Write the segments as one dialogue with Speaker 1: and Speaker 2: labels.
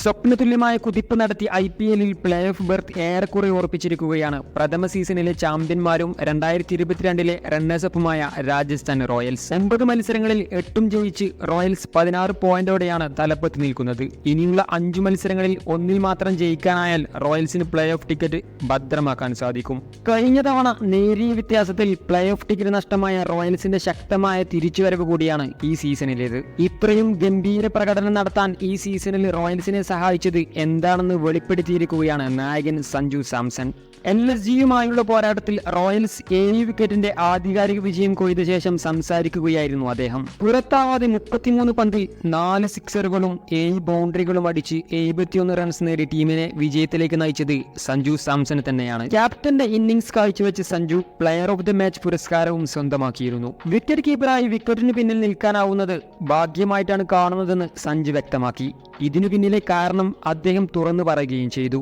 Speaker 1: സ്വപ്നതുല്യമായ കുതിപ്പ് നടത്തി ഐ പി എല്ലിൽ പ്ലേ ഓഫ് ബെർത്ത് ഏറെക്കുറെ ഉറപ്പിച്ചിരിക്കുകയാണ്. പ്രഥമ സീസണിലെ ചാമ്പ്യന്മാരും രണ്ടായിരത്തി ഇരുപത്തിരണ്ടിലെ റണ്ണേഴ്സപ്പുമായ രാജസ്ഥാൻ റോയൽസ്. ഒമ്പത് മത്സരങ്ങളിൽ എട്ടും ജയിച്ച് റോയൽസ് പതിനാറ് പോയിന്റോടെയാണ് തലപ്പത്ത് നിൽക്കുന്നത്. ഇനിയുള്ള അഞ്ചു മത്സരങ്ങളിൽ ഒന്നിൽ മാത്രം ജയിക്കാനായാൽ റോയൽസിന് പ്ലേ ഓഫ് ടിക്കറ്റ് ഭദ്രമാക്കാൻ സാധിക്കും. കഴിഞ്ഞ തവണ നേരിയ വ്യത്യാസത്തിൽ പ്ലേ ഓഫ് ടിക്കറ്റ് നഷ്ടമായ റോയൽസിന്റെ ശക്തമായ തിരിച്ചുവരവ് കൂടിയാണ് ഈ സീസണിലേത് ഇത്രയും ഗംഭീര പ്രകടനം നടത്താൻ ഈ സീസണിൽ റോയൽസിനെ സഹായിച്ചത് എന്താണെന്ന് വെളിപ്പെടുത്തിയിരിക്കുകയാണ് നായകൻ സഞ്ജു സാംസൺ. എൽ എസ് ജിയുമായുള്ള പോരാട്ടത്തിൽ റോയൽസ് ഏഴ് വിക്കറ്റിന്റെ ആധികാരിക വിജയം കൊയ്ത ശേഷം സംസാരിക്കുകയായിരുന്നു അദ്ദേഹം. പുറത്താവാതെ മുപ്പത്തിമൂന്ന് പന്തിൽ നാല് സിക്സറുകളും ഏഴ് ബൗണ്ടറികളും അടിച്ച് എഴുപത്തിയൊന്ന് റൺസ് നേടി ടീമിനെ വിജയത്തിലേക്ക് നയിച്ചത് സഞ്ജു സാംസൺ തന്നെയാണ്. ക്യാപ്റ്റന്റെ innings കാഴ്ചവെച്ച് Sanju player of the match പുരസ്കാരവും സ്വന്തമാക്കിയിരുന്നു. വിക്കറ്റ് കീപ്പറായി വിക്കറ്റിന് പിന്നിൽ നിൽക്കാനാവുന്നത് ഭാഗ്യമായിട്ടാണ് കാണുന്നതെന്ന് സഞ്ജു വ്യക്തമാക്കി. ഇതിനു പിന്നിലെ കാരണം അദ്ദേഹം തുറന്നു പറയുകയും ചെയ്തു.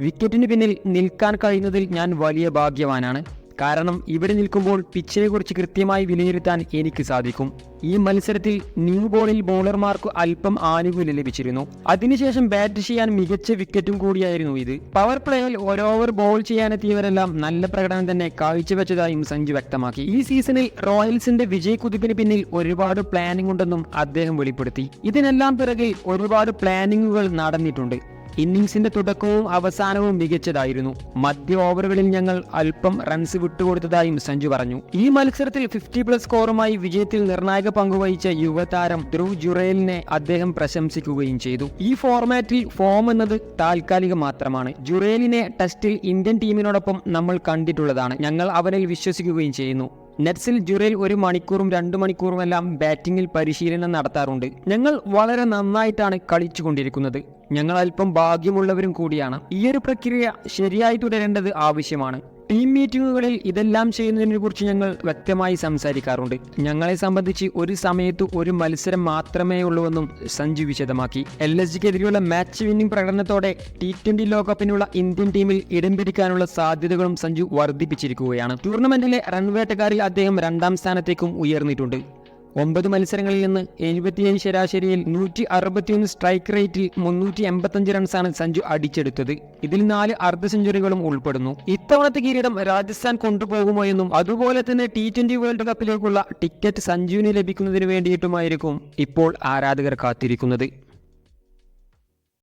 Speaker 1: വിക്കറ്റിന് പിന്നിൽ നിൽക്കാൻ കഴിയുന്നതിൽ ഞാൻ വലിയ ഭാഗ്യവാനാണ്. കാരണം ഇവിടെ നിൽക്കുമ്പോൾ പിച്ചിനെ കുറിച്ച് കൃത്യമായി വിലയിരുത്താൻ എനിക്ക് സാധിക്കും. ഈ മത്സരത്തിൽ ന്യൂ ബോളിൽ ബോളർമാർക്ക് അല്പം ആനുകൂല്യം ലഭിച്ചിരുന്നു. അതിനുശേഷം ബാറ്റ് ചെയ്യാൻ മികച്ച വിക്കറ്റും കൂടിയായിരുന്നു ഇത്. പവർ പ്ലേയിൽ ഓരോ ഓവർ ബോൾ ചെയ്യാനെത്തിയവരെല്ലാം നല്ല പ്രകടനം തന്നെ കാഴ്ചവെച്ചതായും സഞ്ജു വ്യക്തമാക്കി. ഈ സീസണിൽ റോയൽസിന്റെ വിജയക്കുതിപ്പിന് പിന്നിൽ ഒരുപാട് പ്ലാനിംഗ് ഉണ്ടെന്നും അദ്ദേഹം വെളിപ്പെടുത്തി. ഇതിനെല്ലാം പിറകിൽ ഒരുപാട് പ്ലാനിങ്ങുകൾ നടന്നിട്ടുണ്ട്. ഇന്നിംഗ്സിന്റെ തുടക്കവും അവസാനവും മികച്ചതായിരുന്നു. മധ്യ ഓവറുകളിൽ ഞങ്ങൾ അല്പം റൺസ് വിട്ടുകൊടുത്തതായും സഞ്ജു പറഞ്ഞു. ഈ മത്സരത്തിൽ ഫിഫ്റ്റി പ്ലസ് സ്കോറുമായി വിജയത്തിൽ നിർണായക പങ്കുവഹിച്ച യുവതാരം ധ്രുവ് ജുറേലിനെ അദ്ദേഹം പ്രശംസിക്കുകയും ചെയ്തു. ഈ ഫോർമാറ്റിൽ ഫോം എന്നത് താൽക്കാലികം മാത്രമാണ്. ജുറേലിനെ ടെസ്റ്റിൽ ഇന്ത്യൻ ടീമിനോടൊപ്പം നമ്മൾ കണ്ടിട്ടുള്ളതാണ്. ഞങ്ങൾ അവനിൽ വിശ്വസിക്കുകയും ചെയ്യുന്നു. നെറ്റ്സിൽ ജുറയിൽ ഒരു മണിക്കൂറും രണ്ട് മണിക്കൂറും എല്ലാം ബാറ്റിങ്ങിൽ പരിശീലനം നടത്താറുണ്ട്. ഞങ്ങൾ വളരെ നന്നായിട്ടാണ് കളിച്ചുകൊണ്ടിരിക്കുന്നത്. ഞങ്ങൾ അല്പം ഭാഗ്യമുള്ളവരും കൂടിയാണ്. ഈ ഒരു പ്രക്രിയ ശരിയായി തുടരേണ്ടത് ആവശ്യമാണ്. ടീം മീറ്റിങ്ങുകളിൽ ഇതെല്ലാം ചെയ്യുന്നതിനെ കുറിച്ച് ഞങ്ങൾ വ്യക്തമായി സംസാരിക്കാറുണ്ട്. ഞങ്ങളെ സംബന്ധിച്ച് ഒരു സമയത്ത് ഒരു മത്സരം മാത്രമേ ഉള്ളൂവെന്നും സഞ്ജു വിശദമാക്കി. എൽ എസ് ജിക്കെതിരെയുള്ള മാച്ച് വിന്നിംഗ് പ്രകടനത്തോടെ ടി ട്വന്റി ലോകകപ്പിനുള്ള ഇന്ത്യൻ ടീമിൽ ഇടം പിടിക്കാനുള്ള സാധ്യതകളും സഞ്ജു വർദ്ധിപ്പിച്ചിരിക്കുകയാണ്. ടൂർണമെന്റിലെ റൺവേട്ടക്കാരിൽ അദ്ദേഹം രണ്ടാം സ്ഥാനത്തേക്കും ഉയർന്നിട്ടുണ്ട്. ഒമ്പത് മത്സരങ്ങളിൽ നിന്ന് എഴുപത്തിയേഴ് ശരാശരിയിൽ നൂറ്റി അറുപത്തിയൊന്ന് സ്ട്രൈക്ക് റേറ്റിൽ മുന്നൂറ്റി എൺപത്തഞ്ച് റൺസാണ് സഞ്ജു അടിച്ചെടുത്തത്. ഇതിൽ നാല് അർദ്ധ സെഞ്ചുറികളും ഉൾപ്പെടുന്നു. ഇത്തവണത്തെ കിരീടം രാജസ്ഥാൻ കൊണ്ടുപോകുമോ എന്നും അതുപോലെ തന്നെ ടി ട്വന്റി വേൾഡ് കപ്പിലേക്കുള്ള ടിക്കറ്റ് സഞ്ജുവിന് ലഭിക്കുന്നതിന് വേണ്ടിയിട്ടുമായിരിക്കും ഇപ്പോൾ ആരാധകർ കാത്തിരിക്കുന്നത്.